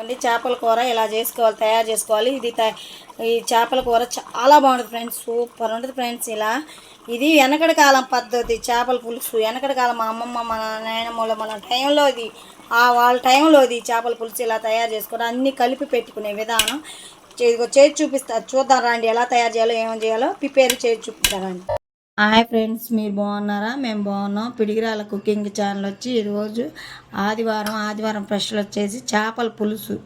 అండి చేపల కూర ఇలా చేసుకోవాలి తయారు చేసుకోవాలి. ఇది ఈ చేపల కూర చాలా బాగుంటుంది ఫ్రెండ్స్ సూపర్ ఉంటుంది ఫ్రెండ్స్ ఇలా. ఇది వెనకటి కాలం పద్ధతి చేపల పులుసు. వెనకటి కాలం మా అమ్మమ్మ మన నాయనమ్మలో మన టైంలో ఇది ఆ వాళ్ళ టైంలో ఇది చేపల పులుసు ఇలా తయారు చేసుకోవడం అన్నీ కలిపి పెట్టుకునే విధానం. ఇదిగో చేసి చూపిస్తా చూద్దాం రండి ఎలా తయారు చేయాలో ఏమేమి చేయాలో. ప్రిపేర్ చేసి చూపిస్తారండి హాయ్ ఫ్రెండ్స్ మీరు బాగున్నారా? మేము బాగున్నాం. పిడిగిరాల కుకింగ్ ఛానల్ వచ్చి ఈరోజు ఆదివారం ఆదివారం ఫ్రెష్లు వచ్చేసి చేపల పులుసు.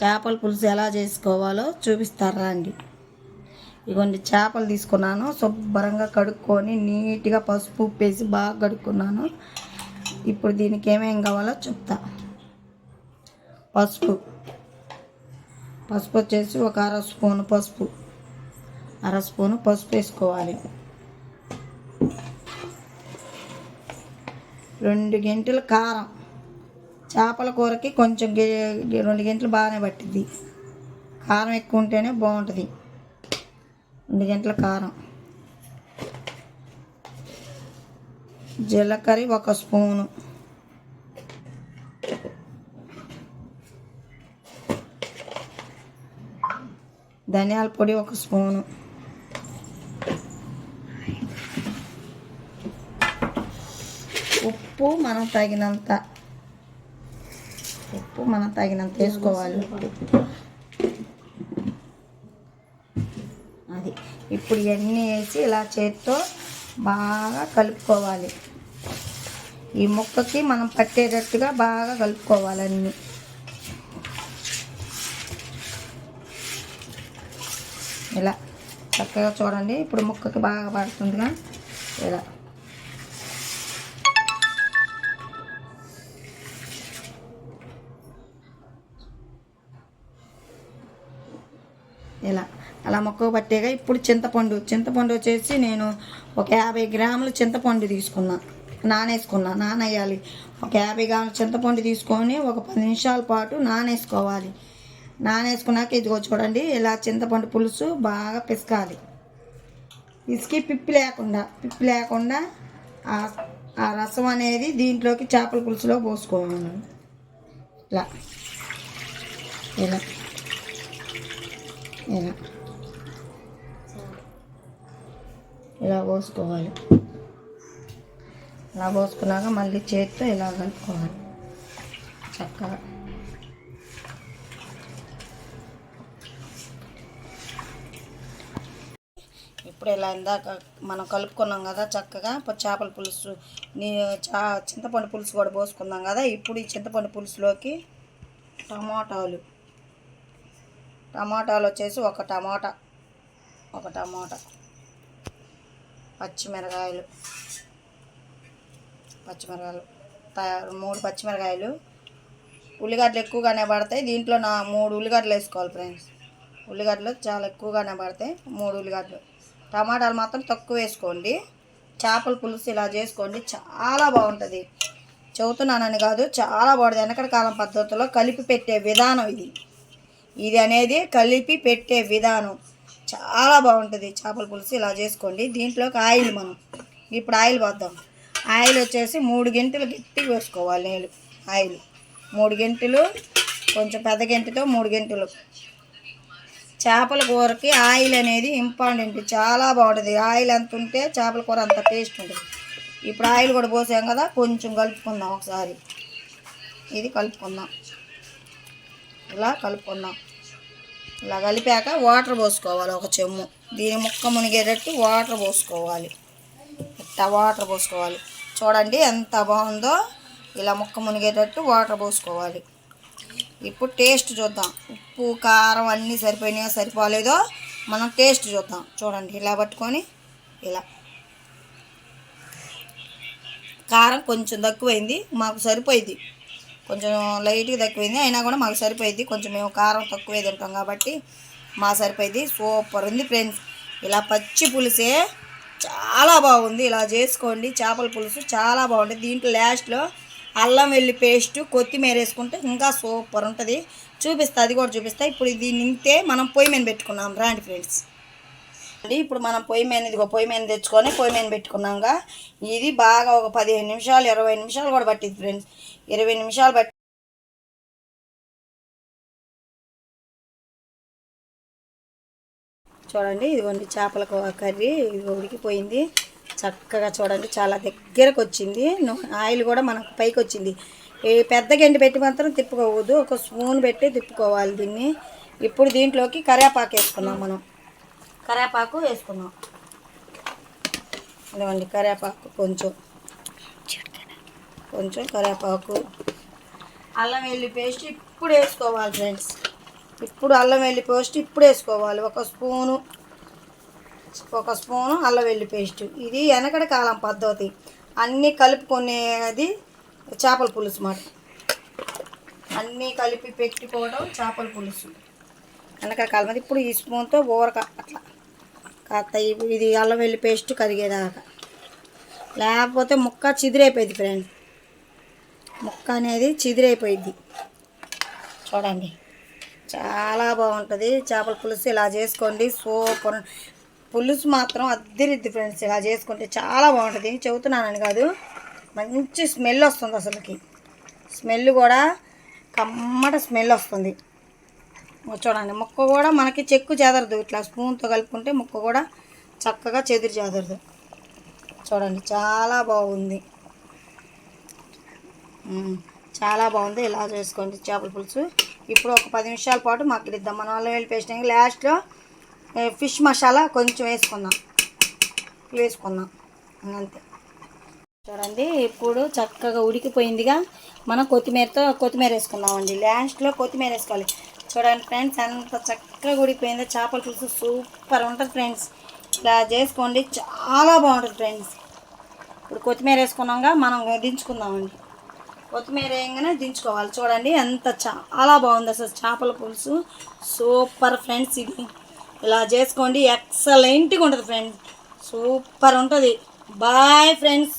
చేపల పులుసు ఎలా చేసుకోవాలో చూపిస్తారా అండి. ఇగోండి చేపలు తీసుకున్నాను. శుభ్రంగా కడుక్కొని నీట్గా పసుపు ఉప్పేసి బాగా కడుక్కున్నాను. ఇప్పుడు దీనికి ఏమేం కావాలో చెప్తా. పసుపు. పసుపు వచ్చేసి ఒక అర స్పూను పసుపు. అర స్పూను పసుపు వేసుకోవాలి. రెండు గంటలు కారం. చేపల కూరకి కొంచెం రెండు గంటలు బాగానే పట్టిద్ది. కారం ఎక్కువ ఉంటేనే బాగుంటుంది. రెండు గంటల కారం. జీలకర్ర ఒక స్పూను. ధనియాల పొడి ఒక స్పూను. ఉప్పు మనం తగినంత. ఉప్పు మనం తగినంత వేసుకోవాలి. అది. ఇప్పుడు ఇవన్నీ వేసి ఇలా చేత్తో బాగా కలుపుకోవాలి. ఈ ముక్కకి మనం పట్టేటట్టుగా బాగా కలుపుకోవాలి అన్నీ. ఇలా. చక్కగా చూడండి. ఇప్పుడు ముక్కకి బాగా పడుతుందిగా. ఇలా. ఇలా. అలా మొక్క పట్టేగా ఇప్పుడు చింతపండు. చింతపండు వచ్చేసి నేను ఒక యాభై గ్రాములు చింతపండు తీసుకున్నా. నానేసుకున్నా. నానేయాలి. ఒక యాభై గ్రాముల చింతపండు తీసుకొని ఒక పది నిమిషాల పాటు నానేసుకోవాలి. నానేసుకున్నాక ఇదిగో చూడండి ఇలా చింతపండు పులుసు బాగా పిసకాలి. పిసికి పిప్పి లేకుండా పిప్పి లేకుండా ఆ ఆ రసం అనేది దీంట్లోకి చేపల పులుసులో పోసుకోవాలి. ఇలా. ఇలా. ఇలా. ఇలా పోసుకోవాలి. ఇలా పోసుకున్నాక మళ్ళీ చేతితో ఇలా కలుపుకోవాలి. చక్కగా. ఇప్పుడు ఇలా ఇందాక మనం కలుపుకున్నాం కదా చక్కగా చేపల పులుసు నీ చా చింతపండు పులుసు కూడా పోసుకున్నాం కదా. ఇప్పుడు ఈ చింతపండు పులుసులోకి టమాటాలు. టమాటాలు వచ్చేసి ఒక టమాటా. ఒక టమాటా. పచ్చిమిరకాయలు. పచ్చిమిరకాయలు. తయారు మూడు పచ్చిమిరకాయలు. ఉల్లిగడ్డలు ఎక్కువగానే పడతాయి. దీంట్లో నా మూడు ఉల్లిగడ్డలు వేసుకోవాలి ఫ్రెండ్స్. ఉల్లిగడ్డలు చాలా ఎక్కువగానే పడతాయి. మూడు ఉల్లిగడ్డలు. టమాటాలు మాత్రం తక్కువ వేసుకోండి. చేపల పులుసు ఇలా చేసుకోండి. చాలా బాగుంటుంది. చెబుతున్నానని కాదు చాలా బాగుంటుంది. వెనకటి కాలం పద్ధతిలో కలిపి పెట్టే విధానం ఇది. ఇది అనేది కలిపి పెట్టే విధానం. చాలా బాగుంటుంది. చేపల పులుసు ఇలా చేసుకోండి. దీంట్లోకి ఆయిల్ మనం ఇప్పుడు ఆయిల్ పోద్దాం. ఆయిల్ వచ్చేసి మూడు గంటలు గట్టిగా వేసుకోవాలి నీళ్ళు. ఆయిల్ మూడు గంటలు కొంచెం పెద్ద గంటతో మూడు గంటలు. చేపల కూరకి ఆయిల్ అనేది ఇంపార్టెంట్. చాలా బాగుంటుంది. ఆయిల్ ఎంత ఉంటే చేపల కూర అంత టేస్ట్ ఉంటుంది. ఇప్పుడు ఆయిల్ కూడా పోసాం కదా కొంచెం కలుపుకుందాం ఒకసారి. ఇది కలుపుకుందాం. ఇలా కలుపుకుందాం. ఇలా కలిపాక వాటర్ పోసుకోవాలి ఒక చెమ్ము. దీని ముక్క మునిగేటట్టు వాటర్ పోసుకోవాలి. ఇట్లా వాటర్ పోసుకోవాలి. చూడండి ఎంత బాగుందో. ఇలా ముక్క మునిగేటట్టు వాటర్ పోసుకోవాలి. ఇప్పుడు టేస్ట్ చూద్దాం. ఉప్పు కారం అన్నీ సరిపోయినాయో సరిపోలేదో మనం టేస్ట్ చూద్దాం. చూడండి ఇలా పట్టుకొని ఇలా. కారం కొంచెం తక్కువైంది మాకు సరిపోయింది. కొంచెం లైట్గా తక్కువైంది. అయినా కూడా మాకు సరిపోయింది. కొంచెం మేము కారం తక్కువే తింటాం కాబట్టి మా సరిపోయింది. సూపర్ ఉంది ఫ్రెండ్స్. ఇలా పచ్చి పులుసే చాలా బాగుంది. ఇలా చేసుకోండి. చేపల పులుసు చాలా బాగుంటుంది. దీంట్లో లాస్ట్లో అల్లం వెల్లి పేస్ట్ కొత్తిమీర వేసుకుంటే ఇంకా సూపర్ ఉంటుంది. చూపిస్తా అది కూడా చూపిస్తా. ఇప్పుడు దీన్ని ఇంతే మనం పొయ్యి మీద పెట్టుకున్నాం. రాండి ఫ్రెండ్స్. ఇప్పుడు మనం పొయ్యి మీద ఒక పొయ్యి మీద తెచ్చుకొని పొయ్యి మీద పెట్టుకున్నాక ఇది బాగా ఒక పదిహేను నిమిషాలు ఇరవై నిమిషాలు కూడా పట్టింది ఫ్రెండ్స్. ఇరవై నిమిషాలు పట్టి చూడండి ఇదిగోండి చేపల కర్రీ ఇది ఉడికిపోయింది. చక్కగా చూడండి చాలా దగ్గరకు వచ్చింది. ఆయిల్ కూడా మనకు పైకి వచ్చింది. ఈ పెద్ద గెండి పెట్టి మాత్రం తిప్పుకోవద్దు. ఒక స్పూన్ పెట్టి తిప్పుకోవాలి దీన్ని. ఇప్పుడు దీంట్లోకి కరేపాకు వేసుకున్నాం మనం. కరేపాకు వేసుకున్నాం ఇదిగోండి కరేపాకు కొంచెం. కొంచెం కరేపాకు. అల్లం వెల్లి పేస్ట్ ఇప్పుడు వేసుకోవాలి ఫ్రెండ్స్. ఇప్పుడు అల్లం వెల్లి పేస్ట్ ఇప్పుడు వేసుకోవాలి. ఒక స్పూను ఒక స్పూను అల్లం వెల్లి పేస్ట్. ఇది వెనకడ కాలం పద్ధతి. అన్నీ కలుపుకునేది చేపల పులుసు మాట. అన్నీ కలిపి పెట్టుకోవడం చేపల పులుసు. వెనకడ కాలం అది ఇప్పుడు ఈ స్పూన్తో ఊరక అట్లా. కాస్త ఇవి- ఇది అల్లం వెల్లి పేస్ట్ కరిగేదాకా. లేకపోతే ముక్క చిదిరైపోయింది ఫ్రెండ్ ముక్క అనేది చిదిరైపోయింది. చూడండి. చాలా బాగుంటుంది. చేపల పులుసు ఇలా చేసుకోండి. సూపర్. పులుసు మాత్రం అద్దరిద్ది ఫ్రెండ్స్ ఇలా చేసుకుంటే చాలా బాగుంటుంది. చెబుతున్నానని కాదు. మంచి స్మెల్ వస్తుంది అసలుకి. స్మెల్ కూడా కమ్మట స్మెల్ వస్తుంది. చూడండి ముక్క కూడా మనకి చెక్కు చెదరదు. ఇట్లా స్పూన్తో కలుపుకుంటే ముక్క కూడా చక్కగా చెదిరి చెదరదు. చూడండి చాలా బాగుంది. చాలా బాగుంది. ఇలా చేసుకోండి చేపల పులుసు. ఇప్పుడు ఒక పది నిమిషాల పాటు మగ్గిద్దాం మనం అల్లం వెల్లి పేస్ట్ లాస్ట్లో ఫిష్ మసాలా కొంచెం వేసుకుందాం. వేసుకుందాం. అంతే. చూడండి ఇప్పుడు చక్కగా ఉడికిపోయిందిగా. మనం కొత్తిమీరతో కొత్తిమీర వేసుకుందామండి. లాస్ట్లో కొత్తిమీర వేసుకోవాలి. చూడండి ఫ్రెండ్స్ అంత చక్కగా ఉడికిపోయిందో చేపల పులుసు సూపర్ ఉంటుంది ఫ్రెండ్స్. ఇలా చేసుకోండి చాలా బాగుంటుంది ఫ్రెండ్స్. ఇప్పుడు కొత్తిమీర వేసుకున్నాంగా మనం దించుకుందామండి. కొత్తిమీర వేయగానే దించుకోవాలి. చూడండి ఎంత చాలా బాగుంది అసలు చేపల పులుసు. సూపర్ ఫ్రెండ్స్ ఇది. ఇలా చేసుకోండి ఎక్సలెంట్గా ఉంటుంది ఫ్రెండ్స్ సూపర్ ఉంటుంది. Bye friends.